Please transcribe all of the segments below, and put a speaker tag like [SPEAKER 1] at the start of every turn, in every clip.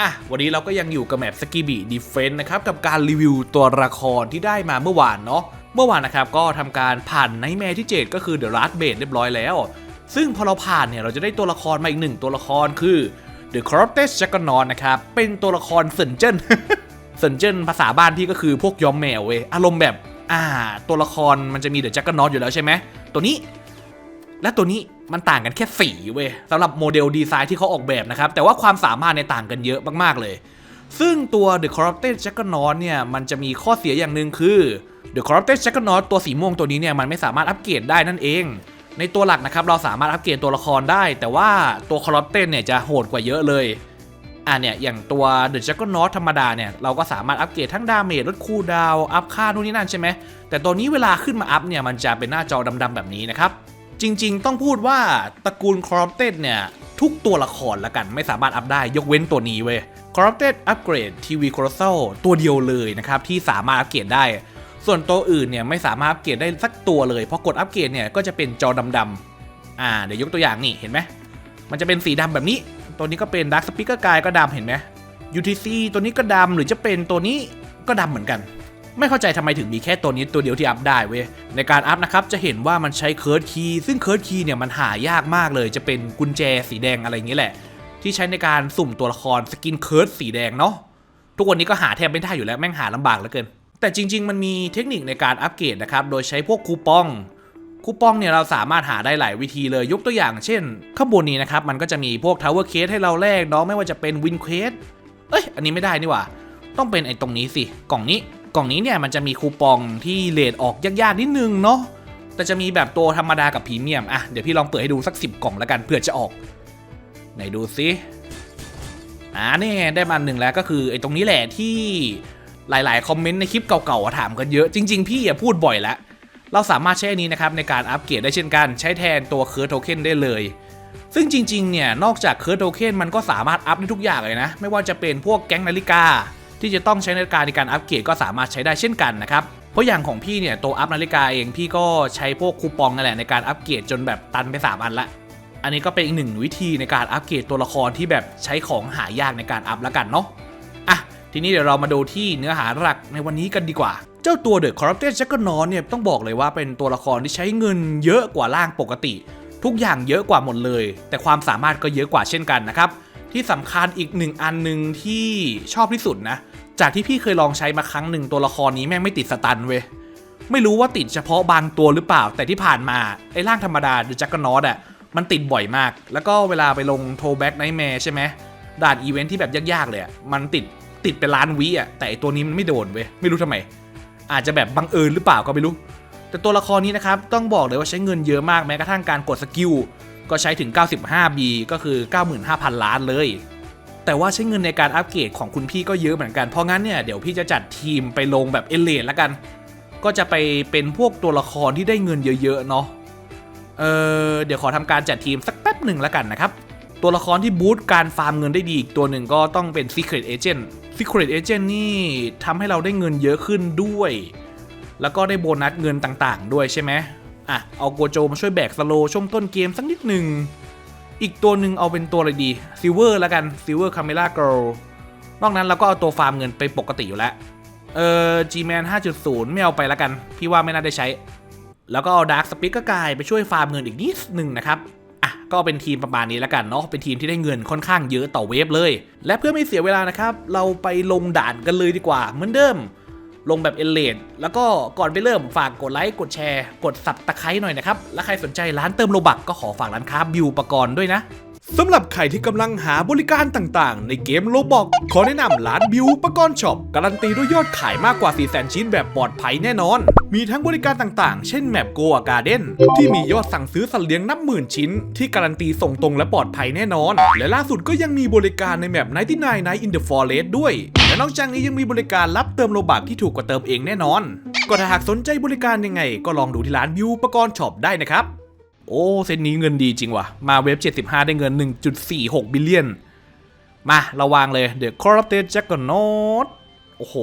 [SPEAKER 1] อะวันนี้เราก็ยังอยู่กับแมปสกีบีดีเฟนต์นะครับกับการรีวิวตัวละครที่ได้มาเมื่อวานเนาะเมื่อวานนะครับก็ทำการผ่านไนแมร์ที่ 7 ก็คือเดอะรัสเบดเรียบร้อยแล้ว ซึ่งพอเราผ่านเนี่ยเราจะได้ตัวละครมาอีกหนึ่งตัวละครคือ The c o r r u p t e d Juggernaut นะครับเป็นตัวละครเซนเจนเซนเจนภาษาบ้านพี่ก็คือพวกยอมแมวเว้ยอารมณ์แบบอ่าตัวละครมันจะมีเดอะจักรนอตอยู่แล้วใช่ไหมตัวนี้ และตัวนี้มันต่างกันแค่สีเว้ยสำหรับโมเดลดีไซน์ที่เขาออกแบบนะครับ แต่ว่าความสามารถในต่างกันเยอะมากๆเลย ซึ่งตัว The Corrupted Juggernaut เนี่ยมันจะมีข้อเสียอย่างหนึ่งคือ The Corrupted Juggernaut ตัวสีม่วงตัวนี้เนี่ยมันไม่สามารถอัปเกรดได้นั่นเอง ในตัวหลักนะครับเราสามารถอัปเกรดตัวละครได้ แต่ว่าตัว Corrupted เนี่ยจะโหดกว่าเยอะเลยอะเนี่ยอย่างตัว The Juggernaut ธรรมดาเนี่ยเราก็สามารถอัปเกรดทั้งดาเมจลดคูลดาวอัพค่านู่นนี่นั่นใช่ไหมแต่ตัวนี้เวลาขึ้นมาอัพเนี่ยมันจะเป็นหน้าจอดำๆแบบนี้นะครับ จริงๆ ต้องพูดว่าตระกูล Corrupted เนี่ย ทุกตัวละครละกันไม่สามารถอัพได้ยกเว้นตัวนี้เว้ย Corrupted Upgrade TV Colossal ตัวเดียวเลยนะครับ ที่สามารถอัปเกรดได้ ส่วนตัวอื่นเนี่ยไม่สามารถอัปเกรดได้สักตัวเลยเพราะกดอัปเกรดเนี่ยก็จะเป็นจอดำๆอ่าเดี๋ยวยกตัวอย่างนี่เห็นไหมมันจะเป็นสีดำแบบนี้ ตัวนี้ก็เป็น Dark Speaker Guy ก็ดำเห็นไหม UTC ตัวนี้ก็ดำหรือจะเป็นตัวนี้ก็ดำเหมือนกัน ไม่เข้าใจทำไมถึงมีแค่ตัวนี้ตัวเดียวที่อัพได้เว้ยในการอัพนะครับจะเห็นว่ามันใช้เคิร์ดคีย์ซึ่งเคิร์ดคีย์เนี่ยมันหายากมากเลย จะเป็นกุญแจสีแดงอะไรอย่างนี้แหละ ที่ใช้ในการสุ่มตัวละครสกินเคิร์ดสีแดงเนาะทุกวันนี้ก็หาแทบไม่ได้อยู่แล้วแม่งหาลำบากเหลือเกิน แต่จริง ๆ มันมีเทคนิคในการอัปเกรดนะครับโดยใช้พวกคูปองคูปองเนี่ยเราสามารถหาได้หลายวิธีเลยยกตัวอย่างเช่น ข้างบนนี้นะครับมันก็จะมีพวก Tower Case ให้เราแลกเนาะไม่ว่าจะเป็น Win Quest เอ้ยอันนี้ไม่ได้นี่หว่า ต้องเป็นไอ้ตรงนี้สิกล่องนี้ ล่องนี้เนี่ยมันจะมีคูปองที่เลทออกยากๆนิดนึงเนาะแต่จะมีแบบตัวธรรมดากับพรีเมียมอะเดี๋ยวพี่ลองเปิดให้ดูสัก 10 กล่องแล้วกันเผื่อจะออกไหนดูสิอ่านี่ได้มาหนึ่งแล้วก็คือไอ้ตรงนี้แหละที่หลายๆ คอมเมนต์ในคลิปเก่าๆถามกันเยอะ จริง ๆ พี่อย่าพูดบ่อยล้วเราสามารถใช้อันนี้นะครับในการอัปเกรดได้เช่นกัน ใช้แทนตัวเคิร์โทเค็นได้เลย ซึ่งจริง ๆ เนี่ย นอกจากเคิร์โทเค็นมันก็สามารถอัพได้ทุกอย่างเลยนะ ไม่ว่าจะเป็นพวกแก๊งนาฬิกา ที่จะต้องใช้นาฬิกาในการอัปเกรดก็สามารถใช้ได้เช่นกันนะครับเพราะอย่างของพี่เนี่ยตัวอัพนาฬิกาเองพี่ก็ใช้พวกคูปองนั่นแหละในการอัปเกรดจนแบบตันไป 3 อันละอันนี้ก็เป็นอีกหนึ่งวิธีในการอัปเกรดตัวละครที่แบบใช้ของหายากในการอัพแล้วกันเนาะอะทีนี้เดี๋ยวเรามาดูที่เนื้อหาหลักในวันนี้กันดีกว่า เจ้าตัว The Corrupted Juggernaut เนี่ยต้องบอกเลยว่าเป็นตัวละครที่ใช้เงินเยอะกว่าร่างปกติ ทุกอย่างเยอะกว่าหมดเลย แต่ความสามารถก็เยอะกว่าเช่นกันนะครับ ที่สำคัญอีกหนึ่งอันหนึ่งที่ชอบที่สุดนะ จากที่พี่เคยลองใช้มาครั้งหนึ่งตัวละครนี้แม่งไม่ติดสตันเว้ยไม่รู้ว่าติดเฉพาะบางตัวหรือเปล่า แต่ที่ผ่านมาไอ้ร่างธรรมดา The Juggernaut อะมันติดบ่อยมาก แล้วก็เวลาไปลงโทแบ็กไนท์แมร์ใช่ไหมด่านอีเวนท์ที่แบบยากๆเลยอะมันติดติดเป็นล้านวิอะแต่ไอ้ตัวนี้มันไม่โดนเว้ยไม่รู้ทำไม อาจจะแบบบังเอิญหรือเปล่าก็ไม่รู้ แต่ตัวละครนี้นะครับต้องบอกเลยว่าใช้เงินเยอะมากแม้กระทั่งการกดสกิล ก็ใช้ถึง 95B ก็คือ 95,000 ล้านเลย แต่ว่าใช้เงินในการอัปเกรดของคุณพี่ก็เยอะเหมือนกัน เพราะงั้นเนี่ยเดี๋ยวพี่จะจัดทีมไปลงแบบเอเลนแล้วกัน ก็จะไปเป็นพวกตัวละครที่ได้เงินเยอะๆเนาะ เออเดี๋ยวขอทำการจัดทีมสักแป๊บหนึ่งแล้วกันนะครับ ตัวละครที่บูตการฟาร์มเงินได้ดีอีกตัวหนึ่งก็ต้องเป็น Secret Agent Secret Agent นี่ทำให้เราได้เงินเยอะขึ้นด้วย แล้วก็ได้โบนัสเงินต่างๆ ด้วยใช่ไหม อะเอาโกโจมาช่วยแบกสโลช่วงต้นเกมสักนิดหนึ่งอีกตัวหนึ่งเอาเป็นตัวอะไรดีซิลเวอร์แล้วกันซิลเวอร์คาเมล่าเกิลนอกนั้นเราก็เอาตัวฟาร์มเงินไปปกติอยู่แล้ว เออ G-Man 5.0ไม่เอาไปแล้วกัน พี่ว่าไม่น่าได้ใช้ แล้วก็เอา Dark Speaker Guy ไปช่วยฟาร์มเงินอีกนิดหนึ่งนะครับอะก็เป็นทีมประมาณนี้แล้วกันเนาะเป็นทีมที่ได้เงินค่อนข้างเยอะต่อเวฟเลย และเพื่อไม่เสียเวลานะครับ เราไปลงด่านกันเลยดีกว่าเหมือนเดิม ลงแบบเอเลดแล้วก็ก่อนไปเริ่มฝากกดไลค์กดแชร์ กดสับตะไคร้หน่อยนะครับ และใครสนใจร้านเติมโลบักก็ขอฝากร้านค้าบิวปกรณ์ด้วยนะ สำหรับใครที่กำลังหาบริการต่างๆ ในเกมโลบอกขอแนะนำร้านบิวอุปกรณ์ช็อป การันตีด้วยยอดขายมากกว่า 4 0 0 0 0 ชิ้นแบบปลอดภัยแน่นอน มีทั้งบริการต่างๆ เช่นแมปโกอาการ์เด้นที่มียอดสั่งซื้อสัตว์เลี้ยงนับหมื่นชิ้น ที่การันตีส่งตรงและปลอดภัยแน่นอน และล่าสุดก็ยังมีบริการในแมป99 Night in the Forest ด้วย และนอกจากนี้ยังมีบริการรับเติมโลบักที่ถูกกว่าเติมเองแน่นอน ก็ถ้าหากสนใจบริการยังไง ก็ลองดูที่ร้านบิวอุปกรณ์ช็อปได้นะครับ โอ้เส้นนี้เงินดีจริงว่ะ มาเว็บ 75 ได้เงิน 1.46 บิลเลียน มาเราวางเลย The Corrupted Juggernaut โอ้โห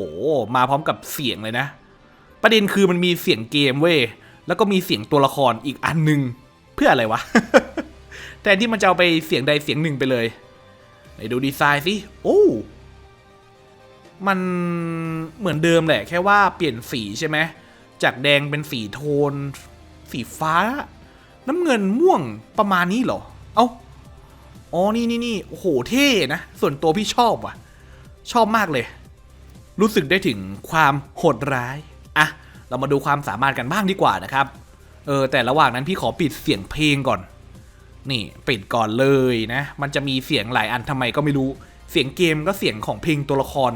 [SPEAKER 1] มาพร้อมกับเสียงเลยนะ ประเด็นคือมันมีเสียงเกมเว้ย แล้วก็มีเสียงตัวละครอีกอันหนึ่งเพื่ออะไรวะ แต่ที่มันจะเอาไปเสียงใดเสียงหนึ่งไปเลยไหนดูดีไซน์สิ โอ้มันเหมือนเดิมแหละ แค่ว่าเปลี่ยนสีใช่ไหมจากแดงเป็นสีโทน สีฟ้า น้ำเงินม่วงประมาณนี้เหรอ เอ้า อ๋อ นี่นี่นี่โอ้โห เท่นะ ส่วนตัวพี่ชอบว่ะ ชอบมากเลย รู้สึกได้ถึงความโหดร้าย อะ เรามาดูความสามารถกันบ้างดีกว่านะครับ เออ แต่ระหว่างนั้นพี่ขอปิดเสียงเพลงก่อน นี่ ปิดก่อนเลยนะ มันจะมีเสียงหลายอันทำไมก็ไม่รู้ เสียงเกมก็เสียงของเพลงตัวละคร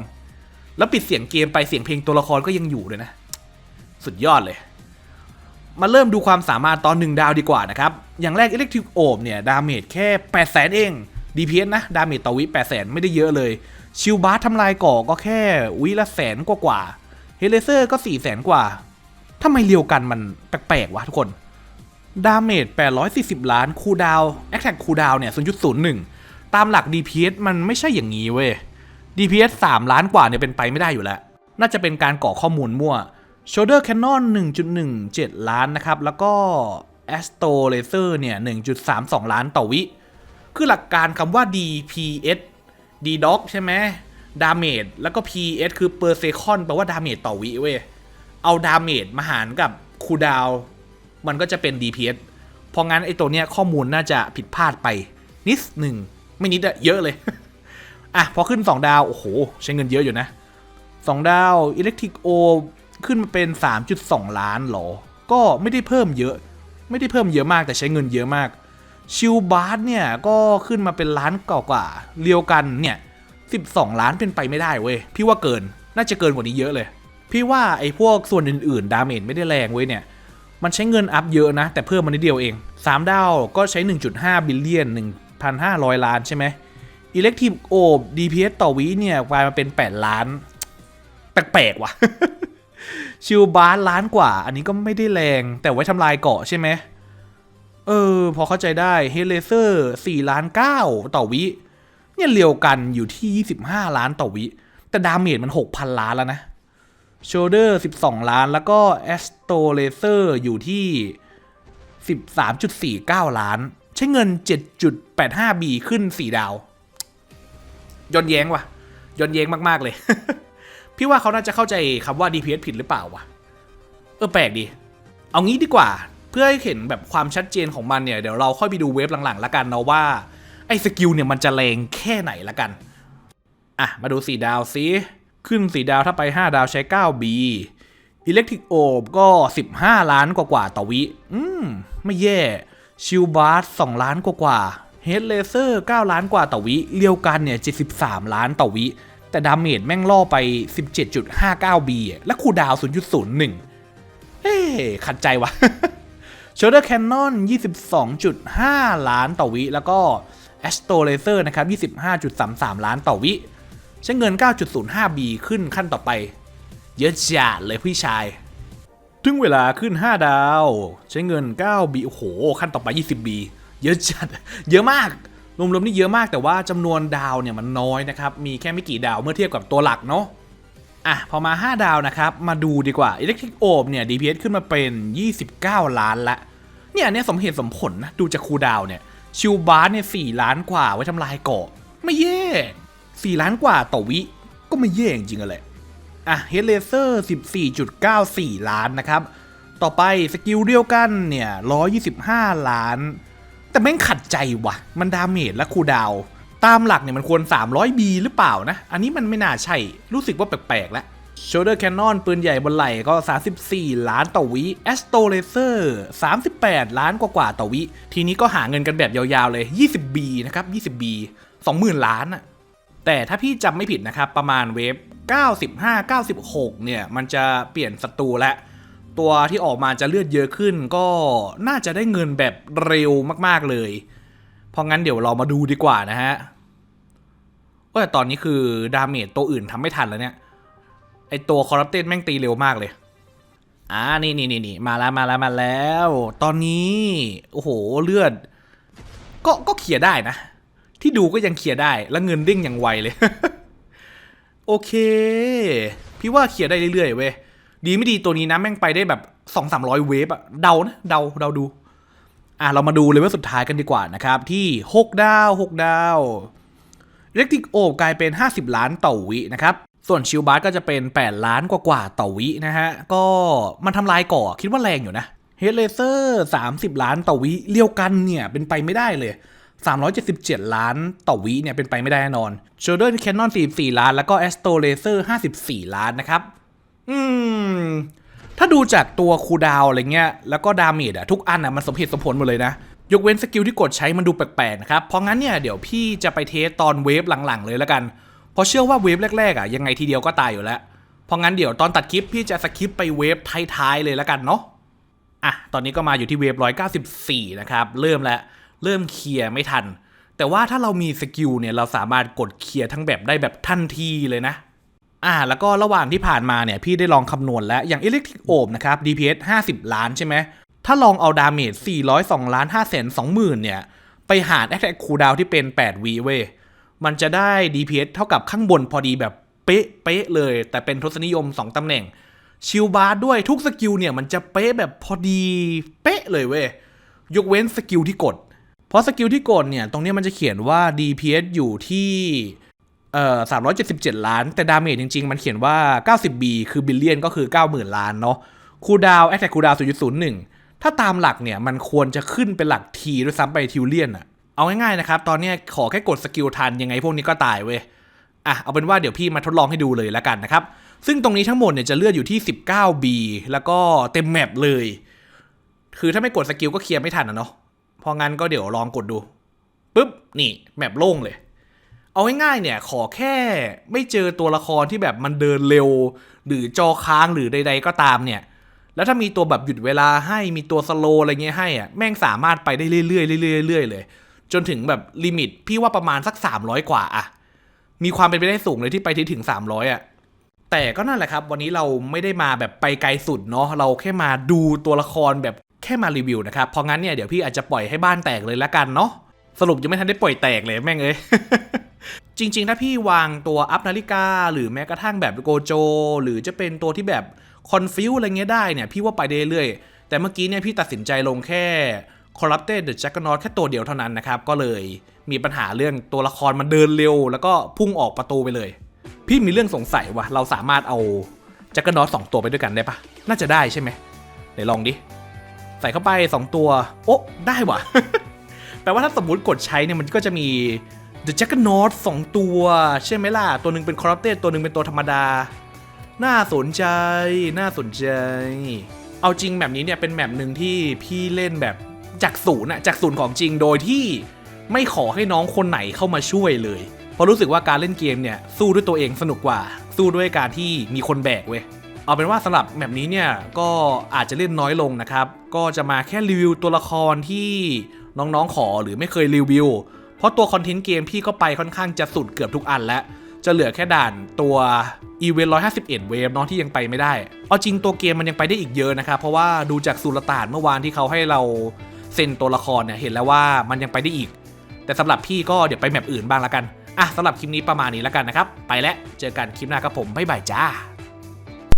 [SPEAKER 1] แล้วปิดเสียงเกมไปเสียงเพลงตัวละครก็ยังอยู่เลยนะ สุดยอดเลย มาเริ่มดูความสามารถตอนหนึ่งดาวดีกว่านะครับ อย่างแรก Electric Orb เนี่ย ดาเมจแค่ 8 0 0 0 0 เอง DPS นะ ดาเมจต่อวิ 8 0 0 0 0 ไม่ได้เยอะเลย ชิลบาร์ทำลายก่อก็แค่วิละแสนกว่ากว่าเฮเลเซอร์ก็4 0 0 0 0 กว่าทำไมเรียวกันมันแปลกๆ วะทุกคน ดาเมจ 840 ล้าน คูดาวแอคแท็กคูดาวเนี่ย 0.01 ตามหลัก DPS มันไม่ใช่อย่างนี้เว้ย DPS 3 ล้านกว่าเนี่ยเป็นไปไม่ได้อยู่แล้ว น่าจะเป็นการก่อข้อมูลมั่ว Shoulder Cannon 1.17 ล้านนะครับ แล้วก็ Astro Laser เนี่ย 1.32 ล้านต่อวิ คือหลักการคำว่า DPS D Dog ใช่ไหม Damage แล้วก็ PS คือ per second แปลว่า Damage ต่อวิเว้ย เอา Damage มาหารกับคูดาวมันก็จะเป็น DPS พราะงั้นไอตัวเนี้ยข้อมูลน่าจะผิดพลาดไป นิดหนึ่งไม่นิดอะเยอะเลย อะ พอขึ้น 2 ดาว โอ้โห ใช้เงินเยอะอยู่นะ 2 ดาว Electric O ขึ้นมาเป็น 3.2 ล้านหรอ ก็ไม่ได้เพิ่มเยอะ ไม่ได้เพิ่มเยอะมากแต่ใช้เงินเยอะมาก ชิลบาร์สเนี่ยก็ขึ้นมาเป็นล้านกว่ากว่าเรียวกันเนี่ย 12 ล้านเป็นไปไม่ได้เว้ย พี่ว่าเกิน น่าจะเกินกว่านี้เยอะเลย พี่ว่าไอ้พวกส่วนอื่นๆ ดาเมจไม่ได้แรงเว้ยเนี่ย มันใช้เงินอัพเยอะนะ แต่เพิ่มมานิดเดียวเอง 3 ดาวก็ใช้ 1.5 บิลเลียน 1,500 ล้านใช่ไหมอิเล็กทีฟโอบ DPS ต่อวิเนี่ยกลายมาเป็น 8 ล้าน แปลกๆว่ะ ชิลบาร์ล้านกว่า อันนี้ก็ไม่ได้แรง แต่ไว้ทำลายเกาะใช่ไหมเออ พอเข้าใจได้เฮเลเซอร์4ล้าน9ต่อวิ เนี่ยเรียวกันอยู่ที่ 25 ล้านต่อวิ แต่ดาเมจมัน 6,000 ล้านแล้วนะโชเดอร์12 ล้าน แล้วก็แอสโตเลเซอร์อยู่ที่ 13.49 ล้าน ใช้เงิน 7.85บีขึ้น 4 ดาวย้อนแย้งว่ะย้อนแย้งมาก ๆ เลย พี่ว่าเขาน่าจะเข้าใจคำว่า DPS ผิดหรือเปล่าวะเออแปลกดี เอางี้ดีกว่า เพื่อให้เห็นแบบความชัดเจนของมันเนี่ยเดี๋ยวเราค่อยไปดูเวฟหลังๆละกันเนาะว่าไอ้สกิลเนี่ยมันจะแรงแค่ไหนละกัน อะ มาดู4ดาวซิขึ้น4ดาวถ้าไป 5 ดาวใช้ 9B Electric Orb ก็ 15 ล้านกว่าๆต่อวิ อืม ไม่แย่ ชิลบาร์ส2ล้านกว่าๆ Head Laser 9ล้านกว่าต่อวิ เรียวกันเนี่ย 73 ล้านต่อวิ แต่ดาเมจแม่งล่อไป 17.59B อะและคูดาว 0.01 เฮ้ขัดใจวะ Shoulder Cannon 22.5 ล้านต่อวิ แล้วก็ Astro Laser นะครับ 25.33 ล้านต่อวิ ใช้เงิน 9.05B ขึ้นขั้นต่อไป เยอะจัดเลยพี่ชาย ถึงเวลาขึ้น 5 ดาว ใช้เงิน 9B โอ้โห ขั้นต่อไป 20B เยอะจัด เยอะมาก รวมๆนี่เยอะมากแต่ว่าจำนวนดาวเนี่ยมันน้อยนะครับ มีแค่ไม่กี่ดาวเมื่อเทียบกับตัวหลักเนาะอะพอมา 5 ดาวนะครับ มาดูดีกว่า Electric Orb เนี่ย DPS ขึ้นมาเป็น 29 ล้านละ เนี่ยอันเนี้ยสมเหตุสมผลนะ ดูจากคูดาวเนี่ย ชิลบาร์เนี่ย4ล้านกว่าไว้ทำลายเกาะ ไม่แย่ 4 ล้านกว่าต่อวิ ก็ไม่แย่จริงๆอะแหละอะเฮดเลเซอร์14.94 ล้านนะครับ ต่อไปสกิลเดียวกันเนี่ย 125 ล้าน แต่แม่งขัดใจว่ะ มันดาเมจและคูดาว ตามหลักเนี่ยมันควร 300B หรือเปล่านะ อันนี้มันไม่น่าใช่ รู้สึกว่าแปลกๆแล้ว Shoulder Cannon ปืนใหญ่บนไหล่ก็ 34 ล้านต่อวิ Astro Laser 38 ล้านกว่าๆต่อวิ ทีนี้ก็หาเงินกันแบบยาวๆเลย 20B นะครับ 20B 20,000 ล้านอะแต่ถ้าพี่จำไม่ผิดนะครับ ประมาณเวฟ95 96 เนี่ย มันจะเปลี่ยนศัตรูและ ตัวที่ออกมาจะเลือดเยอะขึ้น ก็น่าจะได้เงินแบบเร็วมากๆเลย เพราะงั้นเดี๋ยวเรามาดูดีกว่านะฮะว่าแต่ตอนนี้คือดาเมจตัวอื่นทำไม่ทันแล้วเนี่ย ไอตัวคอร์รัปเตนแม่งตีเร็วมากเลยอ่านี่นี่นี่นมาแล้วมาแล้วมาแล้ว ตอนนี้ โอ้โหเลือด ก็ก็เคลียได้นะ ที่ดูก็ยังเคลียได้แล้วเงินเด้งอย่างไวเลย โอเค พี่ว่าเคลียได้เรื่อยๆเว้ย ดีไม่ดีตัวนี้นะแม่งไปได้แบบสองสามร้อยเวฟอะเดานะเดาเดาดู อะเรามาดูเลเวลสุดท้ายกันดีกว่านะครับ ที่ 6 ดาว 6 ดาวเล็กทริกโอบกลายเป็น 50 ล้านต่อวินะครับ ส่วนชิลบาร์ก็จะเป็น 8 ล้านกว่าๆต่อวินะฮะ ก็มันทำลายก่อคิดว่าแรงอยู่นะเฮดเลเซอร์30 ล้านต่อวิเลี้ยวกันเนี่ย เป็นไปไม่ได้เลย 377 ล้านต่อวิเนี่ย เป็นไปไม่ได้แน่นอน s h o u l d e r Cannon 44 ล้าน แล้วก็ Astro Laser 54 ล้านนะครับ อืม ถ้าดูจากตัวคูดาวอะไรเงี้ย แล้วก็ดาเมจอะทุกอันอะมันสมเหตุสมผลหมดเลยนะ ยกเว้นสกิลที่กดใช้มันดูแปลกๆนะครับ เพราะงั้นเนี่ยเดี๋ยวพี่จะไปเทสตอนเวฟหลังๆเลยแล้วกัน เพราะเชื่อว่าเวฟแรกๆอะยังไงทีเดียวก็ตายอยู่แล้ว เพราะงั้นเดี๋ยวตอนตัดคลิปพี่จะสคิปไปเวฟท้ายๆเลยแล้วกันเนาะ อะ ตอนนี้ก็มาอยู่ที่เวฟ194 นะครับ เริ่มแล้ว เริ่มเคลียร์ไม่ทัน แต่ว่าถ้าเรามีสกิลเนี่ยเราสามารถกดเคลียร์ทั้งแบบได้แบบทันทีเลยนะ อ่าแล้วก็ระหว่างที่ผ่านมาเนี่ยพี่ได้ลองคำนวณแล้ว อย่าง Electric o นะครับ DPS 50 ล้านใช่ไหม ถ้าลองเอาดาเมจ402ล้าน5แสน20,000เนี่ย ไปหาร Attack Cooldown ที่เป็น8วีเว้ยมันจะได้ DPS เท่ากับข้างบนพอดีแบบเป๊ะเป๊ะเลย แต่เป็นทศนิยม 2ตำแหน่ง ชิลบาร์ด้วยทุกสกิลเนี่ยมันจะเป๊ะแบบพอดีเป๊ะเลยเว้ยยกเว้นสกิลที่กด เพราะสกิลที่กดเนี่ยตรงนี้มันจะเขียนว่า DPS อยู่ที่ เอ่อ377ล้าน แต่ดาเมจจริง ๆ มันเขียนว่า 90B คือบิลเลียนก็คือ90,000ล้านเนาะคูดาวแอคแท็กคูดาว0.01ถ้าตามหลักเนี่ย มันควรจะขึ้นเป็นหลักทีด้วยซ้ำไปทิวเลียนอะเอาง่ายๆนะครับ ตอนนี้ขอแค่กดสกิลทันยังไงพวกนี้ก็ตายเว้ยอะเอาเป็นว่าเดี๋ยวพี่มาทดลองให้ดูเลยแล้วกันนะครับ ซึ่งตรงนี้ทั้งหมดเนี่ยจะเลือดอยู่ที่ 19B แล้วก็เต็มแมปเลย คือถ้าไม่กดสกิลก็เคลียร์ไม่ทันนะเนาะเพราะงั้นก็เดี๋ยวลองกดดูปุ๊บนี่แมปโล่งเลย เอาง่ายๆเนี่ยขอแค่ไม่เจอตัวละครที่แบบมันเดินเร็ว หรือจอค้างหรือใด ๆ ก็ตามเนี่ย แล้วถ้ามีตัวแบบหยุดเวลาให้มีตัวสโลว์อะไรเงี้ยให้อะแม่งสามารถไปได้เรื่อยๆเรื่อยๆเรื่อยๆเลย จนถึงแบบลิมิตพี่ว่าประมาณสัก 300 กว่าอะมีความเป็นไปได้สูงเลยที่ไปที่ถึง 300อะแต่ก็นั่นแหละครับ วันนี้เราไม่ได้มาแบบไปไกลสุดเนาะเราแค่มาดูตัวละครแบบแค่มารีวิวนะครับเพราะงั้นเนี่ยเดี๋ยวพี่อาจจะปล่อยให้บ้านแตกเลยละกันเนาะสรุปยังไม่ทันได้ปล่อยแตกเลยแม่งเอ้ย จริง ๆ ถ้าพี่วางตัวอัพนาฬิกา หรือแม้กระทั่งแบบโกโจ หรือจะเป็นตัวที่แบบคอนฟิวอะไรเงี้ยได้เนี่ย พี่ว่าไปได้เรื่อยๆแต่เมื่อกี้เนี่ยพี่ตัดสินใจลงแค่ Corrupted the Juggernaut แค่ตัวเดียวเท่านั้นนะครับ ก็เลยมีปัญหาเรื่องตัวละครมันเดินเร็ว แล้วก็พุ่งออกประตูไปเลย พี่มีเรื่องสงสัยว่าเราสามารถเอาจักรนอตสองตัวไปด้วยกันได้ปะน่าจะได้ใช่ไหมไหนลองดิ ใส่เข้าไป 2 ตัว โอ้ได้ว่ะ แปลว่าถ้าสมมติกดใช้เนี่ยมันก็จะมี The Juggernaut 2ตัว ใช่ไหมล่ะ ตัวหนึ่งเป็น Corrupted ตัวหนึ่งเป็นตัวธรรมดา น่าสนใจ น่าสนใจ เอาจริงแบบนี้เนี่ยเป็นแบบหนึ่งที่พี่เล่นแบบจากศูนย์อะจากศูนย์ของจริงโดยที่ไม่ขอให้น้องคนไหนเข้ามาช่วยเลย เพราะรู้สึกว่าการเล่นเกมเนี่ยสู้ด้วยตัวเองสนุกกว่า สู้ด้วยการที่มีคนแบกเว้ยเอาเป็นว่าสำหรับแบบนี้เนี่ยก็อาจจะเล่นน้อยลงนะครับ ก็จะมาแค่รีวิวตัวละครที่น้องๆขอหรือไม่เคยรีวิว เพราะตัวคอนเทนต์เกมพี่ก็ไปค่อนข้างจะสุดเกือบทุกอันแล้ว จะเหลือแค่ด่านตัวอีเวนต์151 เวฟเนาะที่ยังไปไม่ได้ เอาจริงตัวเกมมันยังไปได้อีกเยอะนะครับ เพราะว่าดูจากสุลต่านเมื่อวานที่เขาให้เราเซ็นตัวละครเนี่ยเห็นแล้วว่ามันยังไปได้อีก แต่สำหรับพี่ก็เดี๋ยวไปแมปอื่นบ้างละกัน อะสำหรับคลิปนี้ประมาณนี้แล้วกันนะครับ ไปแล้วเจอกันคลิปหน้าครับผมบ๊ายบายจ้า